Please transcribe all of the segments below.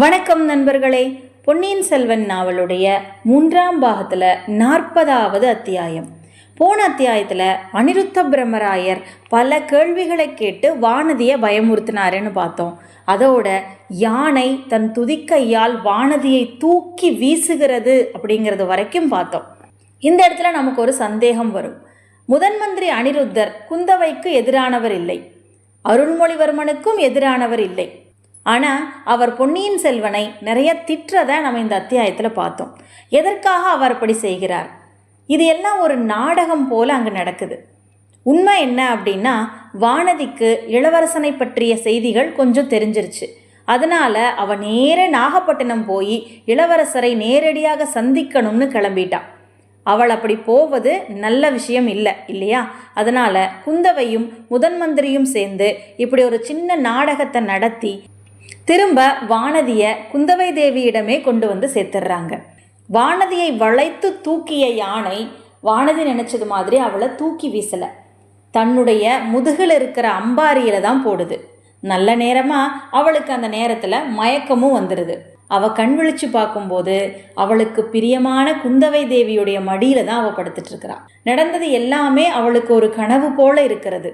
வணக்கம் நண்பர்களே. பொன்னியின் செல்வன் நாவலுடைய மூன்றாம் பாகத்தில் நாற்பதாவது அத்தியாயம். போன அத்தியாயத்தில் அனிருத்த பிரம்மராயர் பல கேள்விகளை கேட்டு வானதியை பயமுறுத்தினாருன்னு பார்த்தோம். அதோட யானை தன் துதிக்கையால் வானதியை தூக்கி வீசுகிறது அப்படிங்கிறது வரைக்கும் பார்த்தோம். இந்த இடத்துல நமக்கு ஒரு சந்தேகம் வரும். முதன் மந்திரி அனிருத்தர் குந்தவைக்கு எதிரானவர் இல்லை. அருள்மொழிவர்மனுக்கும் எதிரானவர் இல்லை. ஆனால் அவர் பொன்னியின் செல்வனை நிறைய திட்டுறதை நம்ம இந்த அத்தியாயத்தில் பார்த்தோம். எதற்காக அவர் அப்படி செய்கிறார்? இது எல்லாம் ஒரு நாடகம் போல் அங்கே நடக்குது. உண்மை என்ன அப்படின்னா வானதிக்கு இளவரசனை பற்றிய செய்திகள் கொஞ்சம் தெரிஞ்சிருச்சு. அதனால் அவ நேர நாகப்பட்டினம் போய் இளவரசரை நேரடியாக சந்திக்கணும்னு கிளம்பிட்டான். அவள் அப்படி போவது நல்ல விஷயம் இல்லை இல்லையா? அதனால் குந்தவையும் முதன் மந்திரியும் சேர்ந்து இப்படி ஒரு சின்ன நாடகத்தை நடத்தி திரும்ப வானதியை குந்தவை தேவியிடமே கொண்டு வந்து சேர்த்துடுறாங்க வானதியை வளைத்து தூக்கிய யானை வானதி நினச்சது மாதிரி அவளை தூக்கி வீசலை. தன்னுடைய முதுகில் இருக்கிற அம்பாரியில் தான் போடுது. நல்ல நேரமாக அவளுக்கு அந்த நேரத்தில் மயக்கமும் வந்துடுது அவள் கண் விழிச்சு பார்க்கும்போது அவளுக்கு பிரியமான குந்தவை தேவியுடைய மடியில தான் அவள் படுத்துட்ருக்கிறாள் நடந்தது எல்லாமே அவளுக்கு ஒரு கனவு போல இருக்கிறது.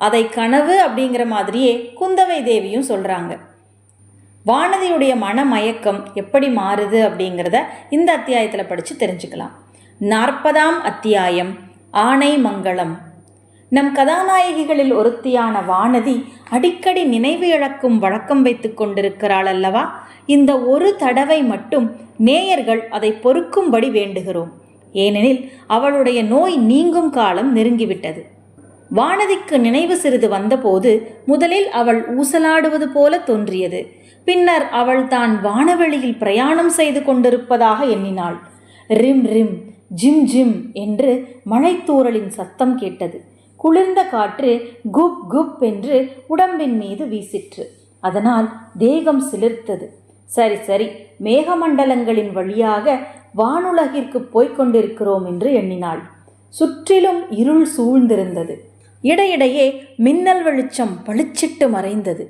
அதை கனவு அப்படிங்கிற மாதிரியே குந்தவை தேவியும் சொல்கிறாங்க வானதியுடைய மனமயக்கம் எப்படி மாறுது அப்படிங்கிறத இந்த அத்தியாயத்தில் படித்து தெரிஞ்சுக்கலாம். நாற்பதாம் அத்தியாயம் ஆணை மங்களம். நம் கதாநாயகிகளில் ஒருத்தியான வானதி அடிக்கடி நினைவு இழக்கும் வழக்கம் வைத்து கொண்டிருக்கிறாள் அல்லவா? இந்த ஒரு தடவை மட்டும் நேயர்கள் அதை பொறுக்கும்படி வேண்டுகிறோம். ஏனெனில் அவளுடைய நோய் நீங்கும் காலம் நெருங்கிவிட்டது. வானதிக்கு நினைவு சிறிது வந்தபோது முதலில் அவள் ஊசலாடுவது போல தோன்றியது. பின்னர் அவள் தான் வானவெளியில் பிரயாணம் செய்து கொண்டிருப்பதாக எண்ணினாள். ரிம் ரிம் ஜிம் ஜிம் என்று மழைத்தூரலின் சத்தம் கேட்டது. குளிர்ந்த காற்று குப் குப் என்று உடம்பின் மீது வீசிற்று. அதனால் தேகம் சிலிர்த்தது. சரி சரி மேகமண்டலங்களின் வழியாக வானுலகிற்கு போய்க் கொண்டிருக்கிறோம் என்று எண்ணினாள். சுற்றிலும் இருள் சூழ்ந்திருந்தது. இடையிடையே மின்னல் வெளிச்சம் பளிச்சிட்டு மறைந்தது.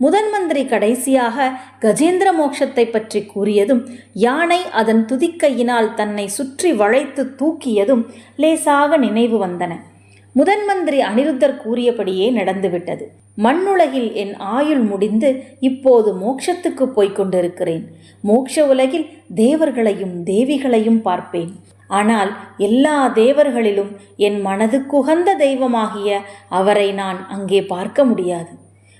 முதன் மந்திரி கடைசியாக கஜேந்திர மோட்சத்தை பற்றி கூறியதும் யானை அதன் துதிக்கையினால் தன்னை சுற்றி வளைத்து தூக்கியதும் லேசாக நினைவு வந்தன. முதன் மந்திரி அனிருத்தர் கூறியபடியே நடந்துவிட்டது. மண்ணுலகில் என் ஆயுள் முடிந்து இப்போது மோட்சத்துக்கு போய்க் கொண்டிருக்கிறேன். மோட்ச உலகில் தேவர்களையும் தேவிகளையும் பார்ப்பேன். ஆனால் எல்லா தேவர்களிலும் என் மனதுக்குகந்த தெய்வமாகிய அவரை நான் அங்கே பார்க்க முடியாது.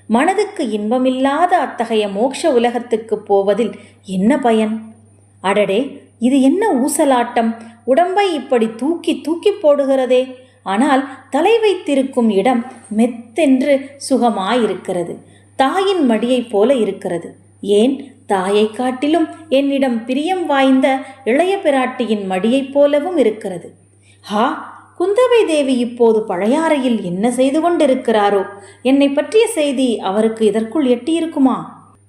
மனதுக்கு இன்பமில்லாத அத்தகைய மோட்ச உலகத்துக்கு போவதில் என்ன பயன்? அடடே இது என்ன ஊசலாட்டம்? உடம்பை இப்படி தூக்கி தூக்கி போடுகிறதே. ஆனால் தலை வைத்திருக்கும் இடம் மெத்தென்று சுகமாயிருக்கிறது. தாயின் மடியைப் போல இருக்கிறது. ஏன்? தாயை காட்டிலும் என்னிடம் பிரியம் வாய்ந்த இளைய பிராட்டியின் மடியைப் போலவும் இருக்கிறது. ஹா குந்தவை தேவி இப்போது பழையாறையில் என்ன செய்து கொண்டிருக்கிறாரோ? என்னை பற்றிய செய்தி அவருக்கு இதற்குள் எட்டியிருக்குமா?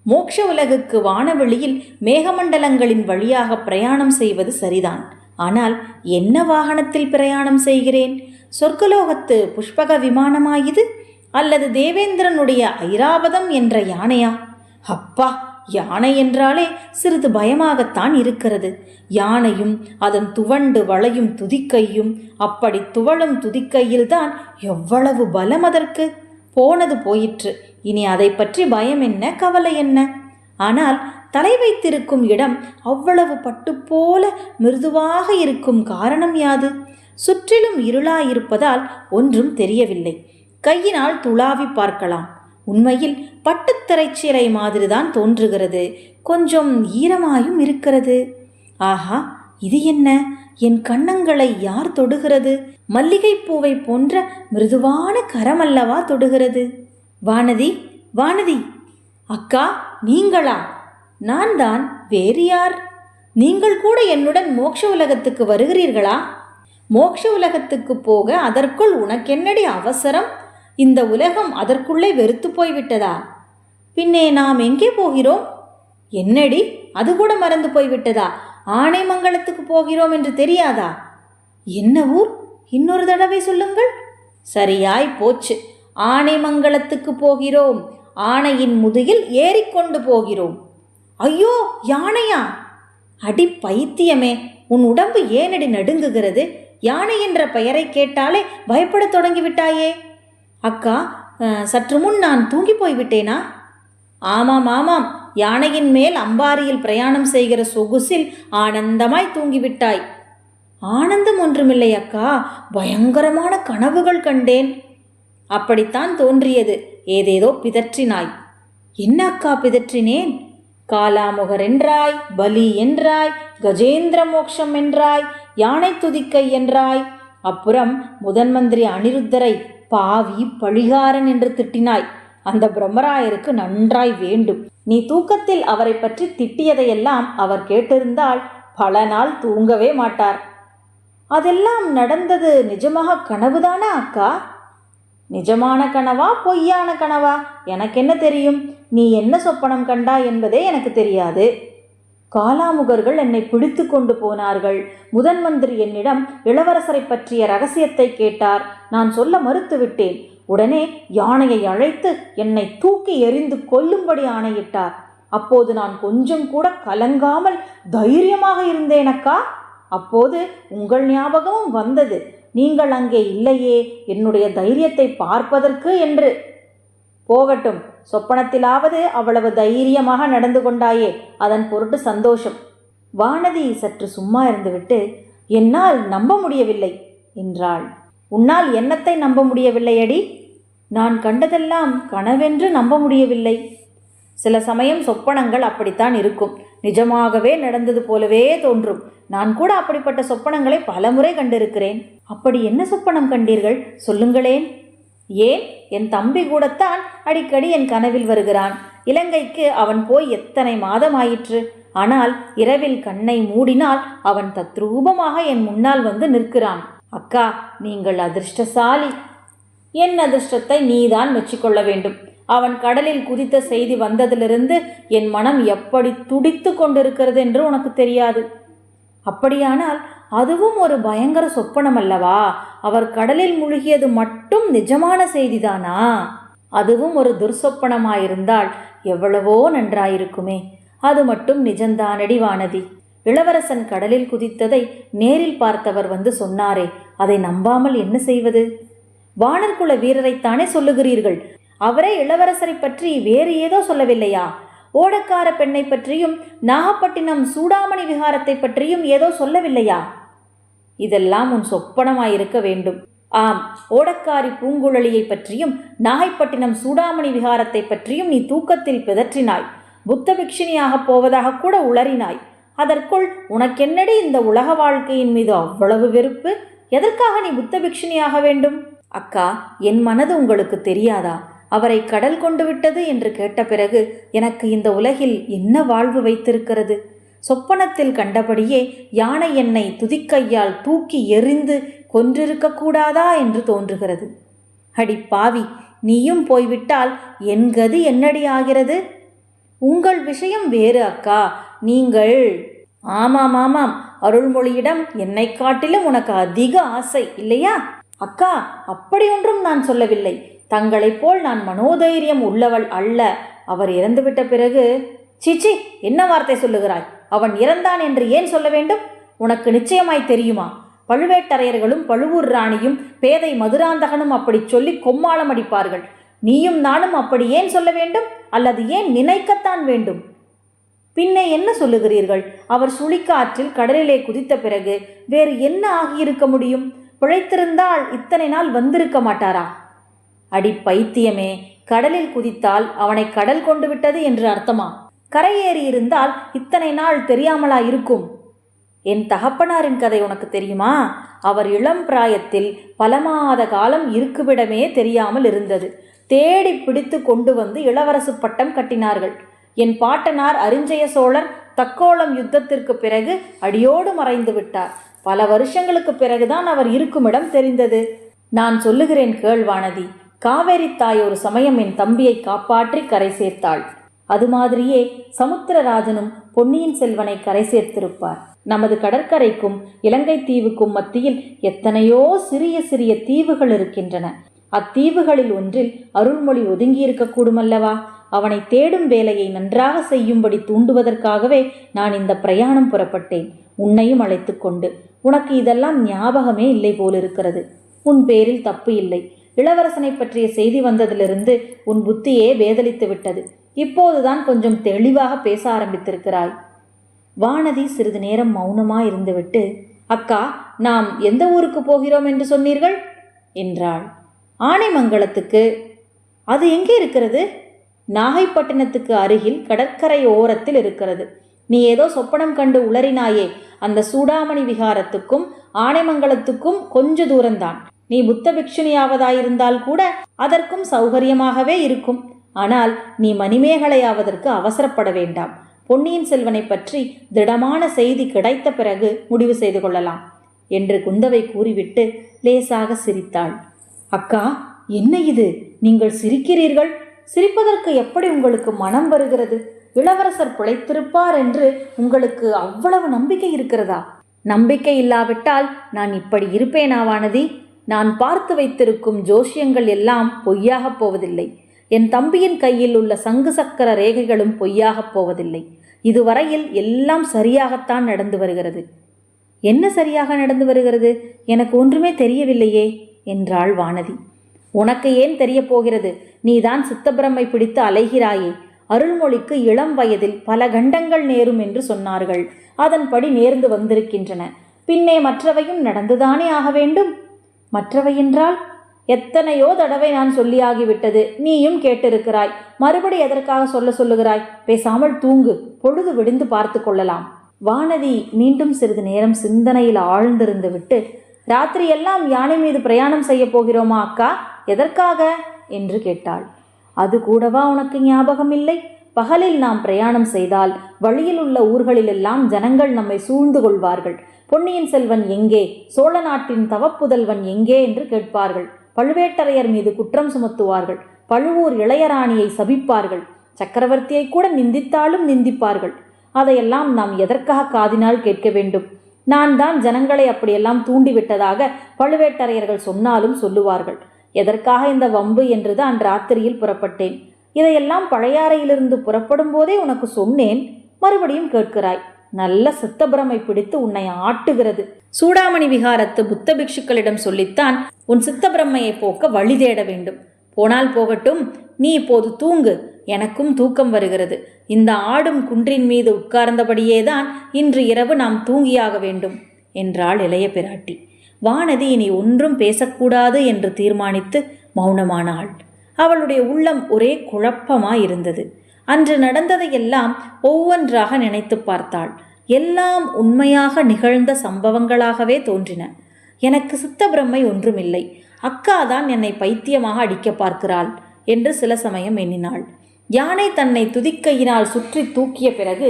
மோட்ச உலகுக்கு வானவெளியில் மேகமண்டலங்களின் வழியாக பிரயாணம் செய்வது சரிதான். ஆனால் என்ன வாகனத்தில் பிரயாணம் செய்கிறேன்? சொர்க்கலோகத்து புஷ்பக விமானமாயுது அல்லது தேவேந்திரனுடைய ஐராவதம் என்ற யானையா? அப்பா யானை என்றாலே சிறிது பயமாகத்தான் இருக்கிறது. யானையும் அதன் துவண்டு வளையும் துதிக்கையும் அப்படி துவளும் துதிக்கையில்தான் எவ்வளவு பலம் அதற்கு. போனது போயிற்று. இனி அதை பற்றி பயம் என்ன கவலை என்ன? ஆனால் தலை வைத்திருக்கும் இடம் அவ்வளவு பட்டுப்போல மிருதுவாக இருக்கும் காரணம் யாது? சுற்றிலும் இருளாயிருப்பதால் ஒன்றும் தெரியவில்லை. கையினால் துளாவி பார்க்கலாம். உண்மையில் பட்டுத்திரைச்சீலை மாதிரிதான் தோன்றுகிறது. கொஞ்சம் ஈரமாயும் இருக்கிறது. ஆஹா இது என்ன? என் கண்ணங்களை யார் தொடுகிறது? மல்லிகைப்பூவை போன்ற மிருதுவான கரமல்லவா தொடுகிறது. வானதி வானதி. அக்கா நீங்களா? நான் தான் வேறு யார்? நீங்கள் கூட என்னுடன் மோட்ச உலகத்துக்கு வருகிறீர்களா? மோட்ச உலகத்துக்கு போக அதற்குள் உனக்கென்னடி அவசரம்? இந்த உலகம் அதற்குள்ளே வெறுத்து போய்விட்டதா? பின்னே நாம் எங்கே போகிறோம்? என்னடி? அது கூட மறந்து போய்விட்டதா? ஆனைமங்கலத்துக்கு போகிறோம் என்று தெரியாதா? என்ன ஊர்? இன்னொரு தடவை சொல்லுங்கள். சரியாய் போச்சு. ஆனைமங்கலத்துக்கு போகிறோம். ஆனையின் முதுகில் ஏறிக்கொண்டு போகிறோம். ஐயோ யானையா? அடி பைத்தியமே உன் உடம்பு ஏனடி நடுங்குகிறது? யானை என்ற பெயரை கேட்டாலே பயப்படத் தொடங்கிவிட்டாயே? அக்கா சற்று முன் நான் தூங்கி போய்விட்டேனா? ஆமாம் ஆமாம். யானையின் மேல் அம்பாரியில் பிரயாணம் செய்கிற சொகுசில் ஆனந்தமாய் தூங்கிவிட்டாய். ஆனந்தம் ஒன்றுமில்லை அக்கா. பயங்கரமான கனவுகள் கண்டேன். அப்படித்தான் தோன்றியது. ஏதேதோ பிதற்றினாய். என்ன அக்கா பிதற்றினேன்? காலாமுகர் என்றாய் பலி என்றாய் கஜேந்திர மோக்ஷம் என்றாய் யானை துதிக்கை என்றாய். அப்புறம் முதன் மந்திரி அனிருத்தரை பாவி பழிகாரன் என்று திட்டினாய். அந்த பிரம்மராயருக்கு நன்றாய் வேண்டும். நீ தூக்கத்தில் அவரை பற்றி திட்டியதையெல்லாம் அவர் கேட்டிருந்தால் பல நாள் தூங்கவே மாட்டார். அதெல்லாம் நடந்தது நிஜமாக கனவுதானா அக்கா? நிஜமான கனவா பொய்யான கனவா? எனக்கு என்ன தெரியும்? நீ என்ன சொப்பனம் கண்டா என்பதே எனக்கு தெரியாது. காலாமுகர்கள் என்னை பிடித்து கொண்டு போனார்கள். முதன் மந்திரி என்னிடம் இளவரசரை பற்றிய ரகசியத்தை கேட்டார். நான் சொல்ல மறுத்துவிட்டேன். உடனே யானையை அழைத்து என்னை தூக்கி எறிந்து கொல்லும்படி ஆணையிட்டார். அப்போது நான் கொஞ்சம் கூட கலங்காமல் தைரியமாக இருந்தேனக்கா? அப்போது உங்கள் ஞாபகமும் வந்தது. நீங்கள் அங்கே இல்லையே. என்னுடைய தைரியத்தை பார்ப்பதற்கு என்று. போகட்டும். சொப்பனத்திலாவது அவ்வளவு தைரியமாக நடந்து கொண்டாயே. அதன் பொருட்டு சந்தோஷம். வானதி சற்று சும்மா இருந்துவிட்டு என்னால் நம்ப முடியவில்லை என்றாள். உன்னால் என்னத்தை நம்ப முடியவில்லையடி? நான் கண்டதெல்லாம் கனவென்று நம்ப முடியவில்லை. சில சமயம் சொப்பனங்கள் அப்படித்தான் இருக்கும். நிஜமாகவே நடந்தது போலவே தோன்றும். நான் கூட அப்படிப்பட்ட சொப்பனங்களை பலமுறை கண்டிருக்கிறேன். அப்படி என்ன சொப்பனம் கண்டீர்கள்? சொல்லுங்களேன். ஏன்? என் தம்பி கூடத்தான் அடிக்கடி என் கனவில் வருகிறான். இலங்கைக்கு அவன் போய் எத்தனை மாதம் ஆயிற்று ஆனால் இரவில் கண்ணை மூடினால் அவன் தத்ரூபமாக என் முன்னால் வந்து நிற்கிறான். அக்கா நீங்கள் அதிர்ஷ்டசாலி. என் அதிர்ஷ்டத்தை நீதான் மெச்சிக்கொள்ள வேண்டும். அவன் கடலில் குதித்த செய்தி வந்ததிலிருந்து என் மனம் எப்படி துடித்து கொண்டிருக்கிறது என்று உனக்கு தெரியாது. அப்படியானால் அதுவும் ஒரு பயங்கர சொப்பனம் அல்லவா அவர் கடலில் முழுகியது மட்டும் நிஜமான செய்திதானா? அதுவும் ஒரு துர்சொப்பனமாயிருந்தால் எவ்வளவோ நன்றாயிருக்குமே. அது மட்டும் நிஜந்தானடி வானதி. இளவரசன் கடலில் குதித்ததை நேரில் பார்த்தவர் வந்து சொன்னாரே அதை நம்பாமல் என்ன செய்வது? வானர்குல வீரரைத்தானே சொல்லுகிறீர்கள்? அவரே இளவரசரை பற்றி வேறு ஏதோ சொல்லவில்லையா? ஓடக்கார பெண்ணை பற்றியும் நாகப்பட்டினம் சூடாமணி விகாரத்தை பற்றியும் ஏதோ சொல்லவில்லையா? இதெல்லாம் உன் சொப்பனமாயிருக்க வேண்டும். ஆம் ஓடக்காரி பூங்குழலியை பற்றியும் நாகைப்பட்டினம் சூடாமணி விகாரத்தை பற்றியும் நீ தூக்கத்தில் பிதற்றினாய். புத்த பிக்ஷினியாகப் போவதாக கூட உளறினாய். அதற்குள் உனக்கென்னடி இந்த உலக வாழ்க்கையின் மீது அவ்வளவு வெறுப்பு? எதற்காக நீ புத்த பிக்ஷினியாக வேண்டும்? அக்கா என் மனது உங்களுக்கு தெரியாதா? அவரை கடல் கொண்டு விட்டது என்று கேட்ட பிறகு எனக்கு இந்த உலகில் என்ன வாழ்வு வைத்திருக்கிறது? சொப்பனத்தில் கண்டபடியே யானை என்னை துதிக்கையால் தூக்கி எறிந்து கொன்றிருக்க கூடாதா என்று தோன்றுகிறது. அடி பாவி நீயும் போய்விட்டால் என் கதி என்னடி ஆகிறது? உங்கள் விஷயம் வேறு அக்கா. நீங்கள் ஆமாம் ஆமாம் அருள்மொழியிடம் என்னை காட்டிலும் உனக்கு அதிக ஆசை இல்லையா? அக்கா அப்படி ஒன்றும் நான் சொல்லவில்லை. தங்களைப் போல் நான் மனோதைரியம் உள்ளவள் அல்ல. அவர் இறந்துவிட்ட பிறகு சீச்சி என்ன வார்த்தை சொல்லுகிறாய்? அவன் இறந்தான் என்று ஏன் சொல்ல வேண்டும்? உனக்கு நிச்சயமாய் தெரியுமா? பழுவேட்டரையர்களும் பழுவூர் ராணியும் பேதை மதுராந்தகனும் அப்படி சொல்லி கொம்மாளம் அடிப்பார்கள். நீயும் நானும் அப்படி ஏன் சொல்ல வேண்டும்? அல்லது ஏன் நினைக்கத்தான் வேண்டும்? பின்னே என்ன சொல்லுகிறீர்கள்? அவர் சுழிக்காற்றில் கடலிலே குதித்த பிறகு வேறு என்ன ஆகியிருக்க முடியும்? பிழைத்திருந்தால் இத்தனை நாள் வந்திருக்க மாட்டாரா? அடி பைத்தியமே கடலில் குதித்தால் அவனை கடல் கொண்டு விட்டது என்று அர்த்தமா? கரையேறி இருந்தால் இத்தனை நாள் தெரியாமலா இருக்கும்? என் தகப்பனாரின் கதை உனக்கு தெரியுமா? அவர் இளம் பிராயத்தில் பல மாத காலம் இருக்குவிடமே தெரியாமல் இருந்தது. தேடி பிடித்து கொண்டு வந்து இளவரசு பட்டம் கட்டினார்கள். என் பாட்டனார் அரிஞ்சய சோழர் தக்கோளம் யுத்தத்திற்கு பிறகு அடியோடு மறைந்து விட்டார். பல வருஷங்களுக்கு பிறகுதான் அவர் இருக்குமிடம் தெரிந்தது. நான் சொல்லுகிறேன் கேள்வானதி காவேரி தாய் ஒரு சமயம் என் தம்பியை காப்பாற்றி கரை சேர்த்தாள். அது மாதிரியே சமுத்திரராஜனும் பொன்னியின் செல்வனை கரை சேர்த்திருப்பார். நமது கடற்கரைக்கும் இலங்கை தீவுக்கும் மத்தியில் எத்தனையோ சிறிய சிறிய தீவுகள் இருக்கின்றன. அத்தீவுகளில் ஒன்றில் அருள்மொழி ஒதுங்கியிருக்கக்கூடுமல்லவா அவனை தேடும் வேலையை நன்றாக செய்யும்படி தூண்டுவதற்காகவே நான் இந்த பிரயாணம் புறப்பட்டேன். உன்னையும் அழைத்து கொண்டு உனக்கு இதெல்லாம் ஞாபகமே இல்லை போலிருக்கிறது. உன் பேரில் தப்பு இல்லை. இளவரசனை பற்றிய செய்தி வந்ததிலிருந்து உன் புத்தியே வேதலித்து விட்டது. இப்போதுதான் கொஞ்சம் தெளிவாக பேச ஆரம்பித்திருக்கிறாய். வானதி சிறிது நேரம் மௌனமா இருந்துவிட்டு அக்கா நாம் எந்த ஊருக்கு போகிறோம் என்று சொன்னீர்கள்? என்றாள். ஆனைமங்கலத்துக்கு. அது எங்கே இருக்கிறது? நாகைப்பட்டினத்துக்கு அருகில் கடற்கரை ஓரத்தில் இருக்கிறது. நீ ஏதோ சொப்பனம் கண்டு உளறினாயே அந்த சூடாமணி விகாரத்துக்கும் ஆனைமங்கலத்துக்கும் கொஞ்ச தூரம்தான். நீ புத்த பிக்ஷுனியாவதாயிருந்தால் கூட அதற்கும் சௌகரியமாகவே இருக்கும். ஆனால் நீ மணிமேகலையாவதற்கு அவசரப்பட வேண்டாம். பொன்னியின் செல்வனை பற்றி திடமான செய்தி கிடைத்த பிறகு முடிவு செய்து கொள்ளலாம் என்று குந்தவை கூறிவிட்டு லேசாக சிரித்தாள். அக்கா என்ன இது? நீங்கள் சிரிக்கிறீர்கள்? சிரிப்பதற்கு எப்படி உங்களுக்கு மனம் வருகிறது? இளவரசர் பிழைத்திருப்பார் என்று உங்களுக்கு அவ்வளவு நம்பிக்கை இருக்கிறதா? நம்பிக்கை இல்லாவிட்டால் நான் இப்படி இருப்பேனாவானதி? நான் பார்த்து வைத்திருக்கும் ஜோஷியங்கள் எல்லாம் பொய்யாகப் போவதில்லை. என் தம்பியின் கையில் உள்ள சங்கு சக்கர ரேகைகளும் பொய்யாகப் போவதில்லை. இதுவரையில் எல்லாம் சரியாகத்தான் நடந்து வருகிறது. என்ன சரியாக நடந்து வருகிறது? எனக்கு ஒன்றுமே தெரியவில்லையே என்றாள் வானதி. உனக்கு ஏன் தெரியப் போகிறது? நீதான் சித்தப்பிரமை பிடித்து அலைகிறாயே. அருள்மொழிக்கு இளம் வயதில் பல கண்டங்கள் நேரும் என்று சொன்னார்கள். அதன்படி நேர்ந்து வந்திருக்கின்றன. பின்னே மற்றவையும் நடந்துதானே ஆக வேண்டும்? மற்றவை என்றால் எத்தனையோ தடவை நான் சொல்லியாகிவிட்டது நீயும் கேட்டிருக்கிறாய். மறுபடி எதற்காக சொல்ல சொல்லுகிறாய்? பேசாமல் தூங்கு பொழுது விடிந்து பார்த்து கொள்ளலாம். வானதி மீண்டும் சிறிது நேரம் சிந்தனையில் ஆழ்ந்திருந்து விட்டு ராத்திரி எல்லாம் யானை மீது பிரயாணம் செய்ய போகிறோமா அக்கா? எதற்காக? என்று கேட்டாள். அது கூடவா உனக்கு ஞாபகம் இல்லை? பகலில் நாம் பிரயாணம் செய்தால் வழியில் உள்ள ஊர்களிலெல்லாம் ஜனங்கள் நம்மை சூழ்ந்து கொள்வார்கள். பொன்னியின் செல்வன் எங்கே? சோழ நாட்டின் தவப்புதல்வன் எங்கே என்று கேட்பார்கள். பழுவேட்டரையர் மீது குற்றம் சுமத்துவார்கள். பழுவூர் இளையராணியை சபிப்பார்கள். சக்கரவர்த்தியை கூட நிந்தித்தாலும் நிந்திப்பார்கள். அதையெல்லாம் நாம் எதற்காக காதினால் கேட்க வேண்டும்? நான் தான் ஜனங்களை அப்படியெல்லாம் தூண்டிவிட்டதாக பழுவேட்டரையர்கள் சொன்னாலும் சொல்லுவார்கள். எதற்காக இந்த வம்பு என்றுதான் ராத்திரியில் புறப்பட்டேன். இதையெல்லாம் பழையாறையிலிருந்து புறப்படும் போதே உனக்கு சொன்னேன். மறுபடியும் கேட்கிறாய். நல்ல சித்தபிரமை பிடித்து உன்னை ஆட்டுகிறது. சூடாமணி விகாரத்து புத்த பிக்ஷுக்களிடம் சொல்லித்தான் உன் சித்தபிரமையை போக்க வழி தேட வேண்டும். போனால் போகட்டும் நீ இப்போது தூங்கு. எனக்கும் தூக்கம் வருகிறது. இந்த ஆடும் குன்றின் மீது உட்கார்ந்தபடியேதான் இன்று இரவு நாம் தூங்கியாக வேண்டும் என்றாள் இளைய பிராட்டி. வானதி இனி ஒன்றும் பேசக்கூடாது என்று தீர்மானித்து மௌனமானாள். அவளுடைய உள்ளம் ஒரே குழப்பமாயிருந்தது. அன்று நடந்ததையெல்லாம் ஒவ்வொன்றாக நினைத்து பார்த்தாள். எல்லாம் உண்மையாக நிகழ்ந்த சம்பவங்களாகவே தோன்றின. எனக்கு சித்தபிரமை ஒன்றுமில்லை. அக்கா தான் என்னை பைத்தியமாக அடிக்க பார்க்கிறாள் என்று சில சமயம் எண்ணினாள். யானை தன்னை துதிக்கையினால் சுற்றி தூக்கிய பிறகு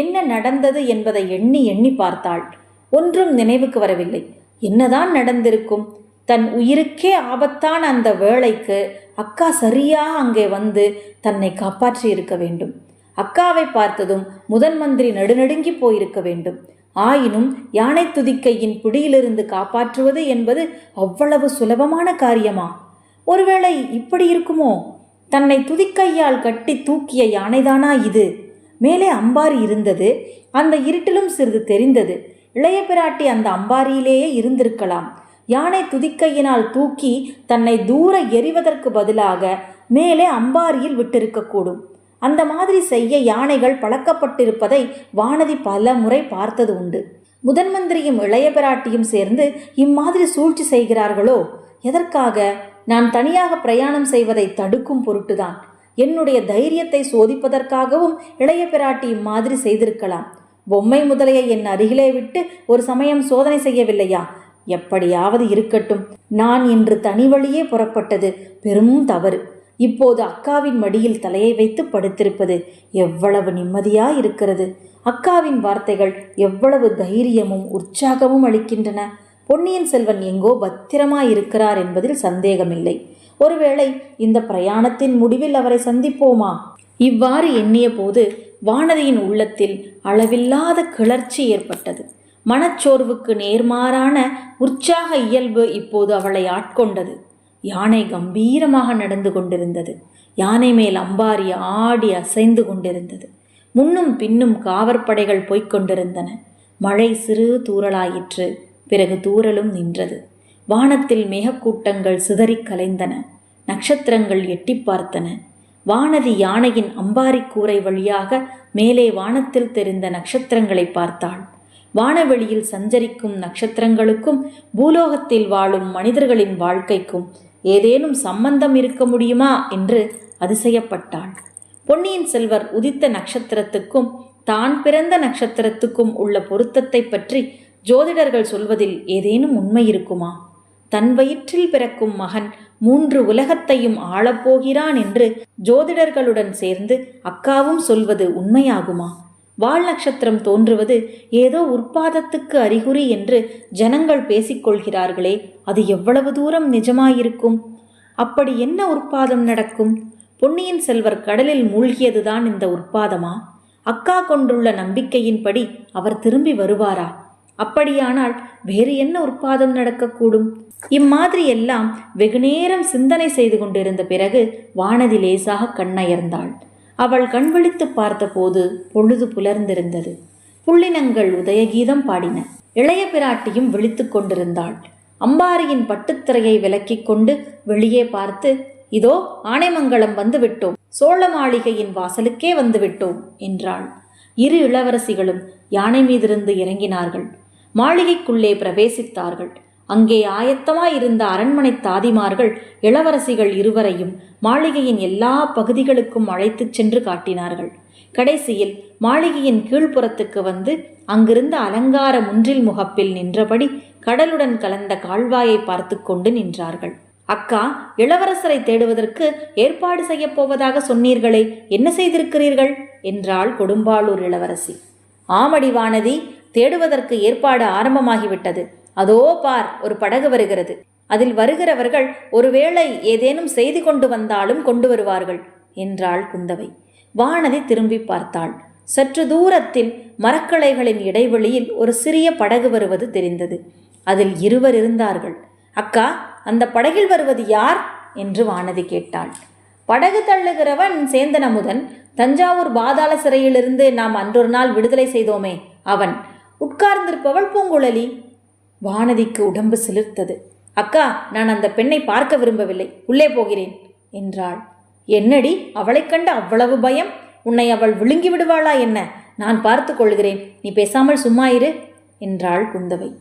என்ன நடந்தது என்பதை எண்ணி எண்ணி பார்த்தாள். ஒன்றும் நினைவுக்கு வரவில்லை. என்னதான் நடந்திருக்கும்? தன் உயிருக்கே ஆபத்தான அந்த வேளைக்கு அக்கா சரியாக அங்கே வந்து தன்னை காப்பாற்றி இருக்க வேண்டும். அக்காவை பார்த்ததும் முதன் மந்திரி நடுநடுங்கி போயிருக்க வேண்டும். ஆயினும் யானை துதிக்கையின் பிடியிலிருந்து காப்பாற்றுவது என்பது அவ்வளவு சுலபமான காரியமா? ஒருவேளை இப்படி இருக்குமோ? தன்னை துதிக்கையால் கட்டி தூக்கிய யானைதானா இது? மேலே அம்பாரி இருந்தது. அந்த இருட்டிலும் சிறிது தெரிந்தது. இளைய பிராட்டி அந்த அம்பாரியிலேயே இருந்திருக்கலாம். யானை துதிக்கையினால் தூக்கி தன்னை தூர எறிவதற்கு பதிலாக மேலே அம்பாரியில் விட்டிருக்கக்கூடும். அந்த மாதிரி செய்ய யானைகள் பழக்கப்பட்டிருப்பதை வானதி பல முறை பார்த்தது உண்டு. முதன் மந்திரியும் இளைய பிராட்டியும் சேர்ந்து இம்மாதிரி சூழ்ச்சி செய்கிறார்களோ? எதற்காக? நான் தனியாக பிரயாணம் செய்வதை தடுக்கும் பொருட்டுதான். என்னுடைய தைரியத்தை சோதிப்பதற்காகவும் இளைய பிராட்டி இம்மாதிரி செய்திருக்கலாம். பொம்மை முதலையை என் அருகிலே விட்டு ஒரு சமயம் சோதனை செய்யவில்லையா? எப்படியாவது இருக்கட்டும். நான் இன்று தனி வழியே புறப்பட்டது பெரும் தவறு. இப்போது அக்காவின் மடியில் தலையை வைத்து படுத்திருப்பது எவ்வளவு நிம்மதியா இருக்கிறது அக்காவின் வார்த்தைகள் எவ்வளவு தைரியமும் உற்சாகமும் அளிக்கின்றன. பொன்னியின் செல்வன் எங்கோ பத்திரமாயிருக்கிறார் என்பதில் சந்தேகமில்லை. ஒருவேளை இந்த பிரயாணத்தின் முடிவில் அவரை சந்திப்போமா? இவ்வாறு எண்ணிய போது வானதியின் உள்ளத்தில் அளவில்லாத கிளர்ச்சி ஏற்பட்டது. மனச்சோர்வுக்கு நேர்மாறான உற்சாக இயல்பு இப்போது அவளை ஆட்கொண்டது. யானை கம்பீரமாக நடந்து கொண்டிருந்தது. யானை மேல் அம்பாரி ஆடி அசைந்து கொண்டிருந்தது. முன்னும் பின்னும் காவற்படைகள் போய்க் கொண்டிருந்தன. மழை சிறு தூரலாயிற்று பிறகு தூரலும் நின்றது. வானத்தில் மேகக்கூட்டங்கள் சிதறிக் கலைந்தன. நட்சத்திரங்கள் எட்டிப் பார்த்தன. வானதி யானையின் அம்பாரி கூரை வழியாக மேலே வானத்தில் தெரிந்த நட்சத்திரங்களை பார்த்தாள். வானவெளியில் சஞ்சரிக்கும் நட்சத்திரங்களுக்கும் பூலோகத்தில் வாழும் மனிதர்களின் வாழ்க்கைக்கும் ஏதேனும் சம்பந்தம் இருக்க முடியுமா என்று அதிசயப்பட்டாள். பொன்னியின் செல்வர் உதித்த நட்சத்திரத்துக்கும் தான் பிறந்த நட்சத்திரத்துக்கும் உள்ள பொருத்தத்தை பற்றி ஜோதிடர்கள் சொல்வதில் ஏதேனும் உண்மை இருக்குமா? தன் வயிற்றில் பிறக்கும் மகன் மூன்று உலகத்தையும் ஆளப்போகிறான் என்று ஜோதிடர்களுடன் சேர்ந்து அக்காவும் சொல்வது உண்மையாகுமா? வால் நட்சத்திரம் தோன்றுவது ஏதோ உற்பாதத்துக்கு அறிகுறி என்று ஜனங்கள் பேசிக்கொள்கிறார்களே அது எவ்வளவு தூரம் நிஜமாயிருக்கும்? அப்படி என்ன உற்பாதம் நடக்கும்? பொன்னியின் செல்வர் கடலில் மூழ்கியதுதான் இந்த உற்பாதமா? அக்கா கொண்டுள்ள நம்பிக்கையின்படி அவர் திரும்பி வருவாரா? அப்படியானால் வேறு என்ன உற்பாதம் நடக்கக்கூடும்? இம்மாதிரி எல்லாம் வெகுநேரம் சிந்தனை செய்து கொண்டிருந்த பிறகு வானதி லேசாக கண்ணயர்ந்தாள். அவள் கண்விழித்து பார்த்தபோது பொழுது புலர்ந்திருந்தது. புள்ளினங்கள் உதயகீதம் பாடின. இளைய பிராட்டியும் விழித்துக் கொண்டிருந்தாள். அம்பாரியின் பட்டுத்திரையை விலக்கிக் கொண்டு வெளியே பார்த்து இதோ ஆனைமங்கலம் வந்து விட்டோம். சோழ மாளிகையின் வாசலுக்கே வந்து விட்டோம் என்றாள். இரு இளவரசிகளும் யானை மீதிருந்து இறங்கினார்கள். மாளிகைக்குள்ளே பிரவேசித்தார்கள். அங்கே ஆயத்தமாயிருந்த அரண்மனை தாதிமார்கள் இளவரசிகள் இருவரையும் மாளிகையின் எல்லா பகுதிகளுக்கும் அழைத்துச் சென்று காட்டினார்கள். கடைசியில் மாளிகையின் கீழ்ப்புறத்துக்கு வந்து அங்கிருந்த அலங்கார முன்றில் முகப்பில் நின்றபடி கடலுடன் கலந்த கால்வாயை பார்த்து கொண்டு நின்றார்கள். அக்கா இளவரசரை தேடுவதற்கு ஏற்பாடு செய்யப் போவதாக சொன்னீர்களே என்ன செய்திருக்கிறீர்கள்? என்றாள் கொடும்பாளூர் இளவரசி. ஆமடி வானதி தேடுவதற்கு ஏற்பாடு ஆரம்பமாகிவிட்டது. அதோ பார் ஒரு படகு வருகிறது. அதில் வருகிறவர்கள் ஒருவேளை ஏதேனும் செய்தி கொண்டு வந்தாலும் கொண்டு வருவார்கள் என்றாள் குந்தவை. வானதி திரும்பி பார்த்தாள். சற்று தூரத்தில் மரக்கலைகளின் இடைவெளியில் ஒரு சிறிய படகு வருவது தெரிந்தது. அதில் இருவர் இருந்தார்கள். அக்கா அந்த படகில் வருவது யார்? என்று வானதி கேட்டாள். படகு தள்ளுகிறவன் சேந்தன் அமுதன் தஞ்சாவூர் பாதாள சிறையிலிருந்து நாம் அன்றொரு நாள் விடுதலை செய்தோமே அவன். உட்கார்ந்திருப்பவள் பூங்குழலி. வானதிக்கு உடம்பு சிலிர்த்தது. அக்கா நான் அந்த பெண்ணை பார்க்க விரும்பவில்லை. உள்ளே போகிறேன் என்றாள். என்னடி? அவளைக் கண்டு அவ்வளவு பயம்? உன்னை அவள் விழுங்கி விடுவாளா என்ன? நான் பார்த்து கொள்கிறேன். நீ பேசாமல் சும்மா இரு என்றாள் குந்தவை.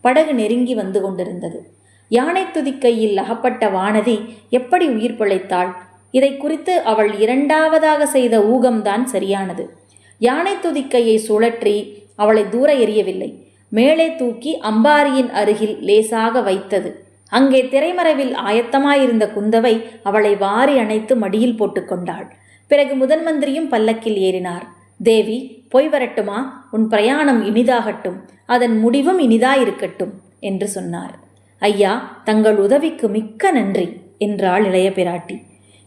படகு நெருங்கி வந்து கொண்டிருந்தது. யானை துதிக்கையில் அகப்பட்ட வானதி எப்படி உயிர் பிழைத்தாள்? இதை குறித்து அவள் இரண்டாவதாக செய்த ஊகம்தான் சரியானது. யானை துதிக்கையை சுழற்றி அவளை தூர எறியவில்லை. மேலே தூக்கி அம்பாரியின் அருகில் லேசாக வைத்தது. அங்கே திரைமறைவில் ஆயத்தமாயிருந்த குந்தவை அவளை வாரி அணைத்து மடியில் போட்டுக்கொண்டாள் பிறகு முதன் மந்திரியும் பல்லக்கில் ஏறினார். தேவி போய் வரட்டுமா? உன் பிரயாணம் இனிதாகட்டும். அதன் முடிவும் இனிதாயிருக்கட்டும் என்று சொன்னார். ஐயா தங்கள் உதவிக்கு மிக்க நன்றி என்றாள் இளைய பிராட்டி.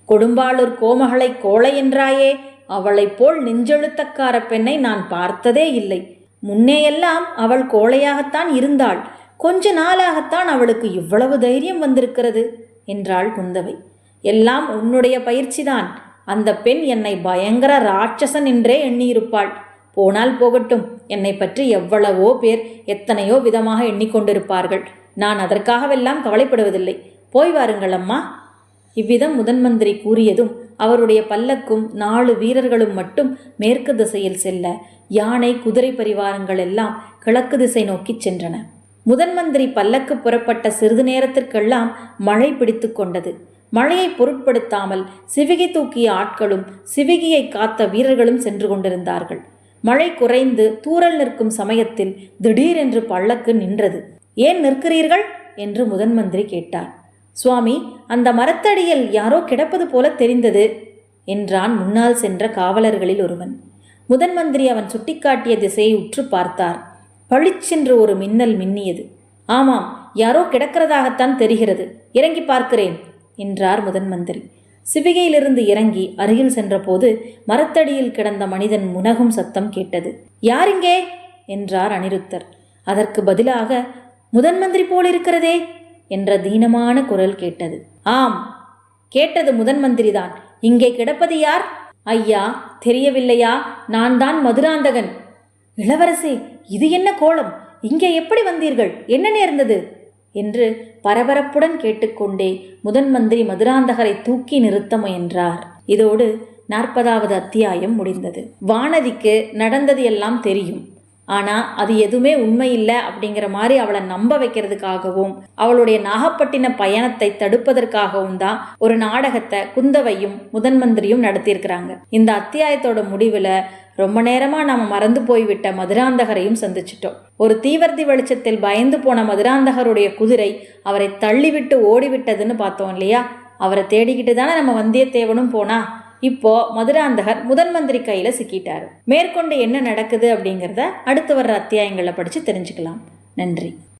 கொடும்பாளூர் கோமகளை கோளை என்றாயே அவளைப் போல் நெஞ்செழுத்தக்கார பெண்ணை நான் பார்த்ததே இல்லை. முன்னேயெல்லாம் அவள் கோழையாகத்தான் இருந்தாள். கொஞ்ச நாளாகத்தான் அவளுக்கு இவ்வளவு தைரியம் வந்திருக்கிறது என்றாள் குந்தவை. எல்லாம் உன்னுடைய பயிற்சிதான். அந்த பெண் என்னை பயங்கர ராட்சசன் என்றே எண்ணியிருப்பாள். போனால் போகட்டும் என்னை பற்றி எவ்வளவோ பேர் எத்தனையோ விதமாக எண்ணிக்கொண்டிருப்பார்கள். நான் அதற்காகவெல்லாம் கவலைப்படுவதில்லை. போய் வாருங்கள் அம்மா. இவ்விதம் முதன் மந்திரி கூறியதும் அவருடைய பல்லக்கும் நாலு வீரர்களும் மட்டும் மேற்கு திசையில் செல்ல யானை குதிரை பரிவாரங்கள் எல்லாம் கிழக்கு திசை நோக்கிச் சென்றன. முதன் மந்திரி பல்லக்கு புறப்பட்ட சிறிது நேரத்திற்கெல்லாம் மழை பிடித்து கொண்டது. மழையை பொருட்படுத்தாமல் சிவிகை தூக்கிய ஆட்களும் சிவிகையை காத்த வீரர்களும் சென்று கொண்டிருந்தார்கள். மழை குறைந்து தூறல் நிற்கும் சமயத்தில் திடீரென்று பல்லக்கு நின்றது. ஏன் நிற்கிறீர்கள்? என்று முதன்மந்திரி கேட்டார். சுவாமி அந்த மரத்தடியில் யாரோ கிடப்பது போல தெரிந்தது என்றான் முன்னால் சென்ற காவலர்களில் ஒருவன். முதன் மந்திரி அவன் சுட்டிக்காட்டிய திசையை உற்று பார்த்தார். பளிச்சென்று ஒரு மின்னல் மின்னியது. ஆமாம் யாரோ கிடக்கிறதாகத்தான் தெரிகிறது. இறங்கி பார்க்கிறேன் என்றார் முதன் மந்திரி. சிவிகையிலிருந்து இறங்கி அருகில் சென்றபோது மரத்தடியில் கிடந்த மனிதன் முனகும் சத்தம் கேட்டது. யாரிங்கே என்றார் அனிருத்தர். அதற்கு பதிலாக முதன் மந்திரி போல் இருக்கிறதே என்ற தீனமான குரல் கேட்டது. ஆம் கேட்டது முதன் மந்திரிதான். இங்கே கிடப்பது யார்? ஐயா தெரியவில்லையா? நான் தான் மதுராந்தகன். இளவரசே இது என்ன கோலம்? இங்கே எப்படி வந்தீர்கள்? என்ன நேர்ந்தது? என்று பரபரப்புடன் கேட்டுக்கொண்டே முதன் மந்திரி மதுராந்தகரை தூக்கி நிறுத்த முயன்றார். இதோடு நாற்பதாவது அத்தியாயம் முடிந்தது. வானதிக்கு நடந்தது எல்லாம் தெரியும். ஆனால் அது எதுவுமே உண்மை இல்லை அப்படிங்கிற மாதிரி அவளை நம்ப வைக்கிறதுக்காகவும் அவளுடைய நாகப்பட்டின பயணத்தை தடுப்பதற்காகவும் தான் ஒரு நாடகத்தை குந்தவையும் முதன் மந்திரியும் நடத்தியிருக்கிறாங்க. இந்த அத்தியாயத்தோட முடிவில் ரொம்ப நேரமாக நாம் மறந்து போய்விட்ட மதுராந்தகரையும் சந்திச்சிட்டோம். ஒரு தீவர்த்தி வெளிச்சத்தில் பயந்து போன மதுராந்தகருடைய குதிரை அவரை தள்ளிவிட்டு ஓடிவிட்டதுன்னு பார்த்தோம் இல்லையா? அவரை தேடிக்கிட்டு தானே நம்ம வந்தியத்தேவனும் போனா? இப்போ மதுராந்தகர் முதன் மந்திரி கையில சிக்கிட்டாரு. மேற்கொண்டு என்ன நடக்குது அப்படிங்கிறத அடுத்து வர்ற அத்தியாயங்களை படிச்சு தெரிஞ்சுக்கலாம். நன்றி.